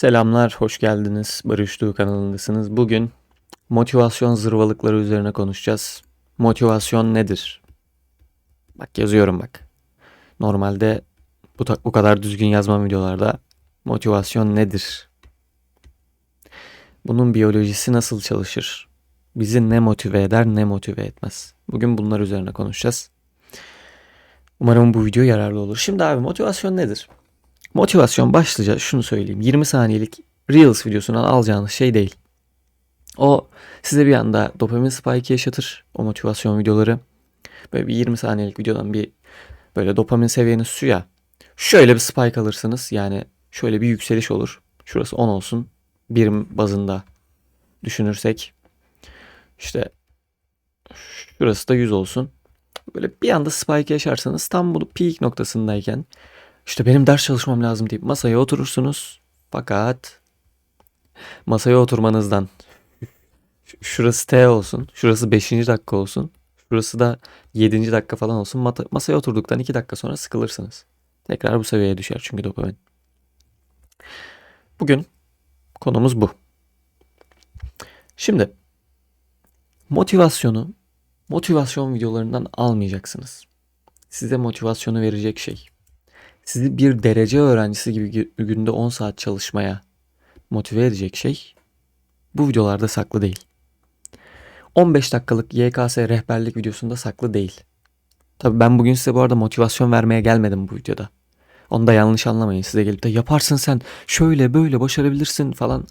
Selamlar, hoş geldiniz. Barış Doğu kanalındasınız. Bugün motivasyon zırvalıkları üzerine konuşacağız. Motivasyon nedir? Bak yazıyorum bak. Normalde bu, bu kadar düzgün yazmam videolarda motivasyon nedir? Bunun biyolojisi nasıl çalışır? Bizi ne motive eder, ne motive etmez? Bugün bunlar üzerine konuşacağız. Umarım bu video yararlı olur. Şimdi abi motivasyon nedir? Motivasyon başlıca şunu söyleyeyim. 20 saniyelik Reels videosundan alacağınız şey değil. O size bir anda dopamin spike yaşatır. O motivasyon videoları. Böyle bir 20 saniyelik videodan bir böyle dopamin seviyeniz su ya. Şöyle bir spike alırsınız. Yani şöyle bir yükseliş olur. Şurası 10 olsun. Birim bazında düşünürsek. işte şurası da 100 olsun. Böyle bir anda spike yaşarsanız tam bu peak noktasındayken işte benim ders çalışmam lazım deyip masaya oturursunuz. Fakat masaya oturmanızdan şurası T olsun, şurası 5. dakika olsun, şurası da 7. dakika falan olsun. Masaya oturduktan 2 dakika sonra sıkılırsınız. Tekrar bu seviyeye düşer çünkü dopamin. Bugün konumuz bu. Şimdi motivasyonu motivasyon videolarından almayacaksınız. Size motivasyonu verecek şey sizi bir derece öğrencisi gibi gü- günde 10 saat çalışmaya motive edecek şey bu videolarda saklı değil. 15 dakikalık YKS rehberlik videosunda saklı değil. Tabii ben bugün size bu arada motivasyon vermeye gelmedim bu videoda. Onu da yanlış anlamayın. Size gelip de yaparsın sen şöyle böyle başarabilirsin falan.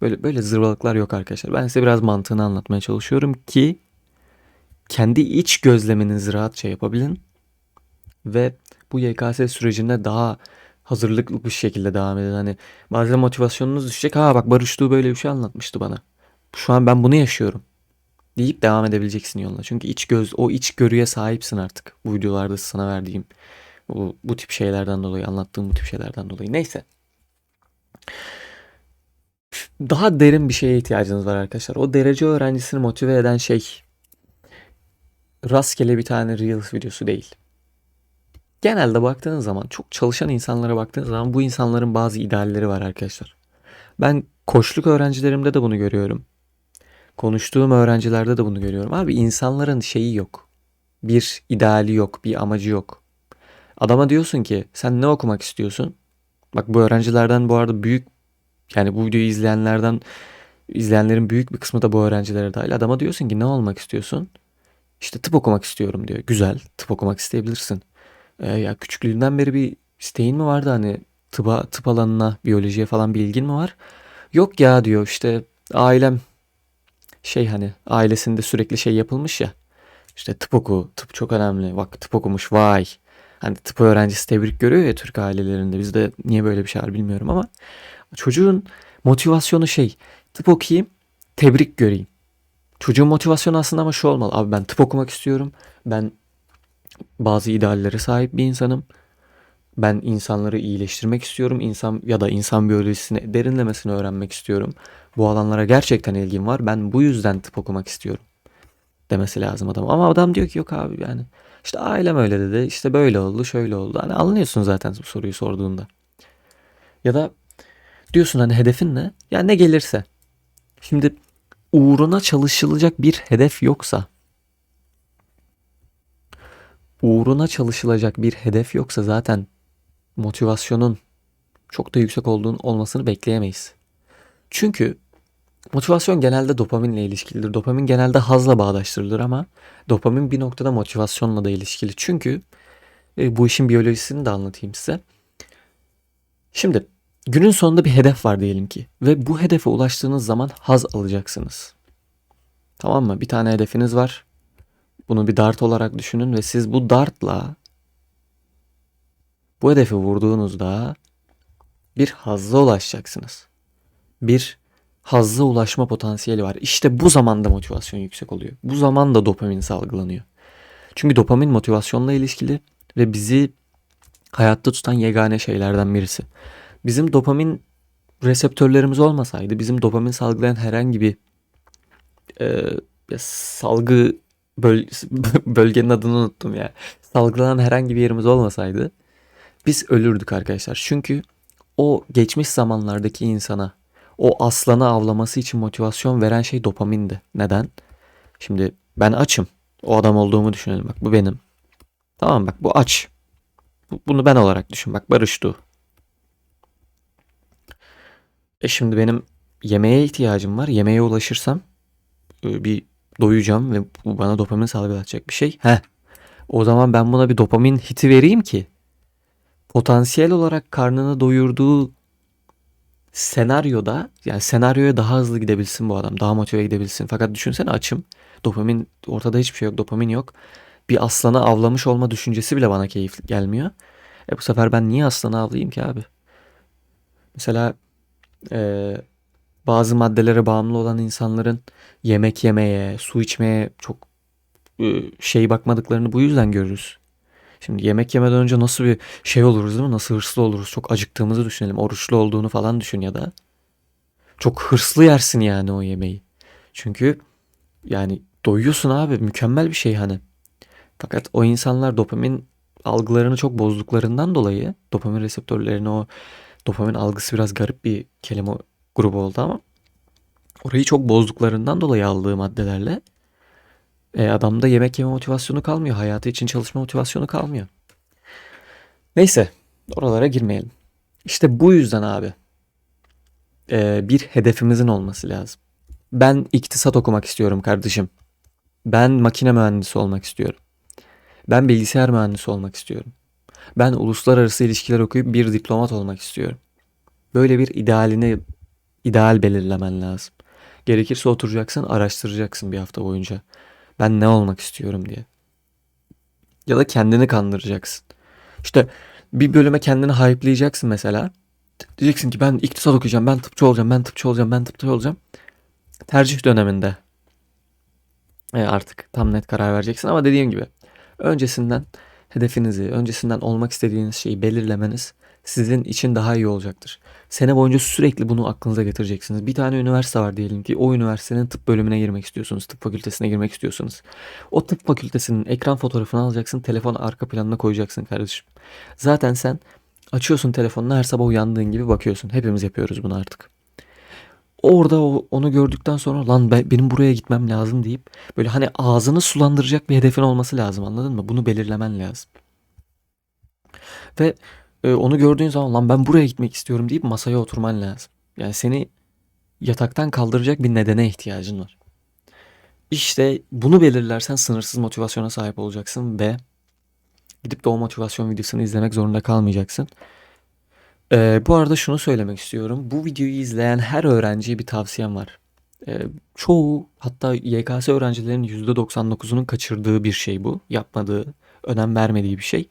Böyle böyle zırvalıklar yok arkadaşlar. Ben size biraz mantığını anlatmaya çalışıyorum ki kendi iç gözleminizi rahatça yapabilin ve bu YKS sürecinde daha hazırlıklı bir şekilde devam edin. Hani bazen motivasyonunuz düşecek. Ha bak Barış Tuğ böyle bir şey anlatmıştı bana. Şu an ben bunu yaşıyorum. Deyip devam edebileceksin yoluna. Çünkü iç göz, o iç görüye sahipsin artık. Bu videolarda sana verdiğim bu, bu tip şeylerden dolayı, anlattığım bu tip şeylerden dolayı. Neyse. Daha derin bir şeye ihtiyacınız var arkadaşlar. O derece öğrencisini motive eden şey rastgele bir tane Reels videosu değil. Genelde baktığın zaman çok çalışan insanlara baktığın zaman bu insanların bazı idealleri var arkadaşlar. Ben koçluk öğrencilerimde de bunu görüyorum. Konuştuğum öğrencilerde de bunu görüyorum. Abi insanların şeyi yok. Bir ideali yok, bir amacı yok. Adama diyorsun ki sen ne okumak istiyorsun? Bak bu öğrencilerden bu arada büyük yani bu videoyu izleyenlerden izleyenlerin büyük bir kısmı da bu öğrencilere dahil. Adama diyorsun ki ne olmak istiyorsun? İşte tıp okumak istiyorum diyor. Güzel, tıp okumak isteyebilirsin. Ee, ya küçüklüğünden beri bir isteğin mi vardı hani tıba, tıp alanına, biyolojiye falan bir ilgin mi var? Yok ya diyor işte ailem şey hani ailesinde sürekli şey yapılmış ya. İşte tıp oku, tıp çok önemli. Bak tıp okumuş vay. Hani tıp öğrencisi tebrik görüyor ya Türk ailelerinde. Bizde niye böyle bir şey var bilmiyorum ama çocuğun motivasyonu şey tıp okuyayım, tebrik göreyim. Çocuğun motivasyonu aslında ama şu olmalı. Abi ben tıp okumak istiyorum. Ben bazı ideallere sahip bir insanım. Ben insanları iyileştirmek istiyorum. İnsan ya da insan biyolojisini derinlemesine öğrenmek istiyorum. Bu alanlara gerçekten ilgim var. Ben bu yüzden tıp okumak istiyorum demesi lazım adam. Ama adam diyor ki yok abi yani işte ailem öyle dedi. işte böyle oldu, şöyle oldu. Hani anlıyorsun zaten bu soruyu sorduğunda. Ya da diyorsun hani hedefin ne? Ya ne gelirse. Şimdi uğruna çalışılacak bir hedef yoksa uğruna çalışılacak bir hedef yoksa zaten motivasyonun çok da yüksek olduğun olmasını bekleyemeyiz. Çünkü motivasyon genelde dopaminle ilişkilidir. Dopamin genelde hazla bağdaştırılır ama dopamin bir noktada motivasyonla da ilişkili. Çünkü e, bu işin biyolojisini de anlatayım size. Şimdi günün sonunda bir hedef var diyelim ki ve bu hedefe ulaştığınız zaman haz alacaksınız. Tamam mı? Bir tane hedefiniz var. Bunu bir dart olarak düşünün ve siz bu dartla bu hedefi vurduğunuzda bir hazza ulaşacaksınız. Bir hazza ulaşma potansiyeli var. İşte bu zamanda motivasyon yüksek oluyor. Bu zaman da dopamin salgılanıyor. Çünkü dopamin motivasyonla ilişkili ve bizi hayatta tutan yegane şeylerden birisi. Bizim dopamin reseptörlerimiz olmasaydı, bizim dopamin salgılayan herhangi bir e, salgı böl bölgenin adını unuttum ya. Salgılanan herhangi bir yerimiz olmasaydı biz ölürdük arkadaşlar. Çünkü o geçmiş zamanlardaki insana o aslanı avlaması için motivasyon veren şey dopamindi. Neden? Şimdi ben açım. O adam olduğumu düşünelim. Bak bu benim. Tamam bak bu aç. Bu- Bunu ben olarak düşün. Bak Barış Du. E şimdi benim yemeğe ihtiyacım var. Yemeğe ulaşırsam e, bir doyacağım ve bu bana dopamin salgılatacak bir şey. Heh. O zaman ben buna bir dopamin hiti vereyim ki potansiyel olarak karnını doyurduğu senaryoda yani senaryoya daha hızlı gidebilsin bu adam. Daha motive gidebilsin. Fakat düşünsene açım. Dopamin ortada hiçbir şey yok. Dopamin yok. Bir aslanı avlamış olma düşüncesi bile bana keyif gelmiyor. E bu sefer ben niye aslanı avlayayım ki abi? Mesela e, bazı maddelere bağımlı olan insanların yemek yemeye, su içmeye çok e, şey bakmadıklarını bu yüzden görürüz. Şimdi yemek yemeden önce nasıl bir şey oluruz değil mi? Nasıl hırslı oluruz? Çok acıktığımızı düşünelim. Oruçlu olduğunu falan düşün ya da. Çok hırslı yersin yani o yemeği. Çünkü yani doyuyorsun abi. Mükemmel bir şey hani. Fakat o insanlar dopamin algılarını çok bozduklarından dolayı dopamin reseptörlerini o dopamin algısı biraz garip bir kelime grubu oldu ama orayı çok bozduklarından dolayı aldığı maddelerle e, adamda yemek yeme motivasyonu kalmıyor. Hayatı için çalışma motivasyonu kalmıyor. Neyse oralara girmeyelim. İşte bu yüzden abi e, bir hedefimizin olması lazım. Ben iktisat okumak istiyorum kardeşim. Ben makine mühendisi olmak istiyorum. Ben bilgisayar mühendisi olmak istiyorum. Ben uluslararası ilişkiler okuyup bir diplomat olmak istiyorum. Böyle bir idealini ideal belirlemen lazım. Gerekirse oturacaksın, araştıracaksın bir hafta boyunca. Ben ne olmak istiyorum diye. Ya da kendini kandıracaksın. İşte bir bölüme kendini hype'layacaksın mesela. Diyeceksin ki ben iktisat okuyacağım, ben tıpçı olacağım, ben tıpçı olacağım, ben tıpçı olacağım. Tercih döneminde e, artık tam net karar vereceksin ama dediğim gibi öncesinden hedefinizi, öncesinden olmak istediğiniz şeyi belirlemeniz sizin için daha iyi olacaktır. Sene boyunca sürekli bunu aklınıza getireceksiniz. Bir tane üniversite var diyelim ki o üniversitenin tıp bölümüne girmek istiyorsunuz. Tıp fakültesine girmek istiyorsunuz. O tıp fakültesinin ekran fotoğrafını alacaksın. Telefon arka planına koyacaksın kardeşim. Zaten sen açıyorsun telefonunu her sabah uyandığın gibi bakıyorsun. Hepimiz yapıyoruz bunu artık. Orada onu gördükten sonra lan ben, benim buraya gitmem lazım deyip böyle hani ağzını sulandıracak bir hedefin olması lazım anladın mı? Bunu belirlemen lazım. Ve e, onu gördüğün zaman lan ben buraya gitmek istiyorum deyip masaya oturman lazım. Yani seni yataktan kaldıracak bir nedene ihtiyacın var. İşte bunu belirlersen sınırsız motivasyona sahip olacaksın ve gidip de o motivasyon videosunu izlemek zorunda kalmayacaksın. Ee, bu arada şunu söylemek istiyorum. Bu videoyu izleyen her öğrenciye bir tavsiyem var. Ee, çoğu hatta YKS öğrencilerinin %99'unun kaçırdığı bir şey bu. Yapmadığı, önem vermediği bir şey.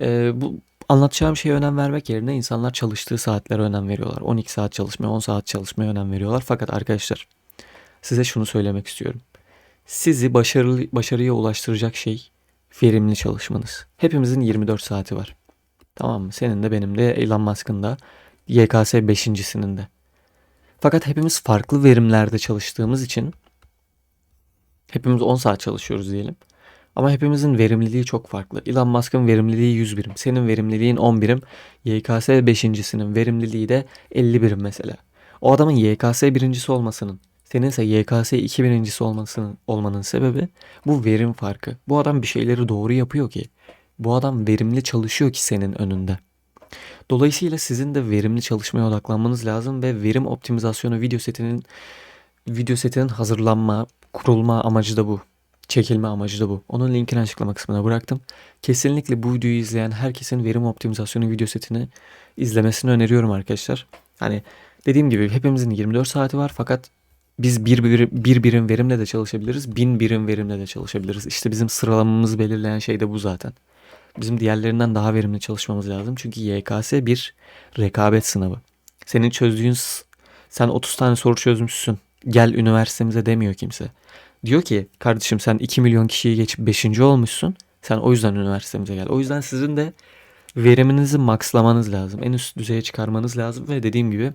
Ee, bu anlatacağım şeye önem vermek yerine insanlar çalıştığı saatlere önem veriyorlar. 12 saat çalışmaya, 10 saat çalışmaya önem veriyorlar. Fakat arkadaşlar size şunu söylemek istiyorum. Sizi başarılı başarıya ulaştıracak şey verimli çalışmanız. Hepimizin 24 saati var. Tamam mı? Senin de benim de Elon Musk'ın da YKS 5.sinin de. Fakat hepimiz farklı verimlerde çalıştığımız için hepimiz 10 saat çalışıyoruz diyelim. Ama hepimizin verimliliği çok farklı. Elon Musk'ın verimliliği 100 birim. Senin verimliliğin 10 birim. YKS 5.sinin verimliliği de 50 birim mesela. O adamın YKS birincisi olmasının, seninse YKS 2 birincisi olmasının olmanın sebebi bu verim farkı. Bu adam bir şeyleri doğru yapıyor ki. Bu adam verimli çalışıyor ki senin önünde. Dolayısıyla sizin de verimli çalışmaya odaklanmanız lazım ve verim optimizasyonu video setinin video setinin hazırlanma, kurulma amacı da bu. Çekilme amacı da bu. Onun linkini açıklama kısmına bıraktım. Kesinlikle bu videoyu izleyen herkesin verim optimizasyonu video setini izlemesini öneriyorum arkadaşlar. Hani dediğim gibi hepimizin 24 saati var fakat biz bir, bir, bir birim verimle de çalışabiliriz. Bin birim verimle de çalışabiliriz. İşte bizim sıralamamızı belirleyen şey de bu zaten. Bizim diğerlerinden daha verimli çalışmamız lazım. Çünkü YKS bir rekabet sınavı. Senin çözdüğün sen 30 tane soru çözmüşsün. Gel üniversitemize demiyor kimse. Diyor ki kardeşim sen 2 milyon kişiyi geçip 5. olmuşsun. Sen o yüzden üniversitemize gel. O yüzden sizin de veriminizi makslamanız lazım. En üst düzeye çıkarmanız lazım ve dediğim gibi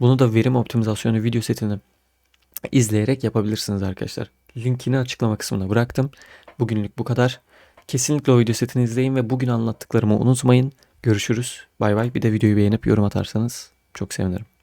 bunu da verim optimizasyonu video setini izleyerek yapabilirsiniz arkadaşlar. Linkini açıklama kısmına bıraktım. Bugünlük bu kadar. Kesinlikle o video setini izleyin ve bugün anlattıklarımı unutmayın. Görüşürüz. Bay bay. Bir de videoyu beğenip yorum atarsanız çok sevinirim.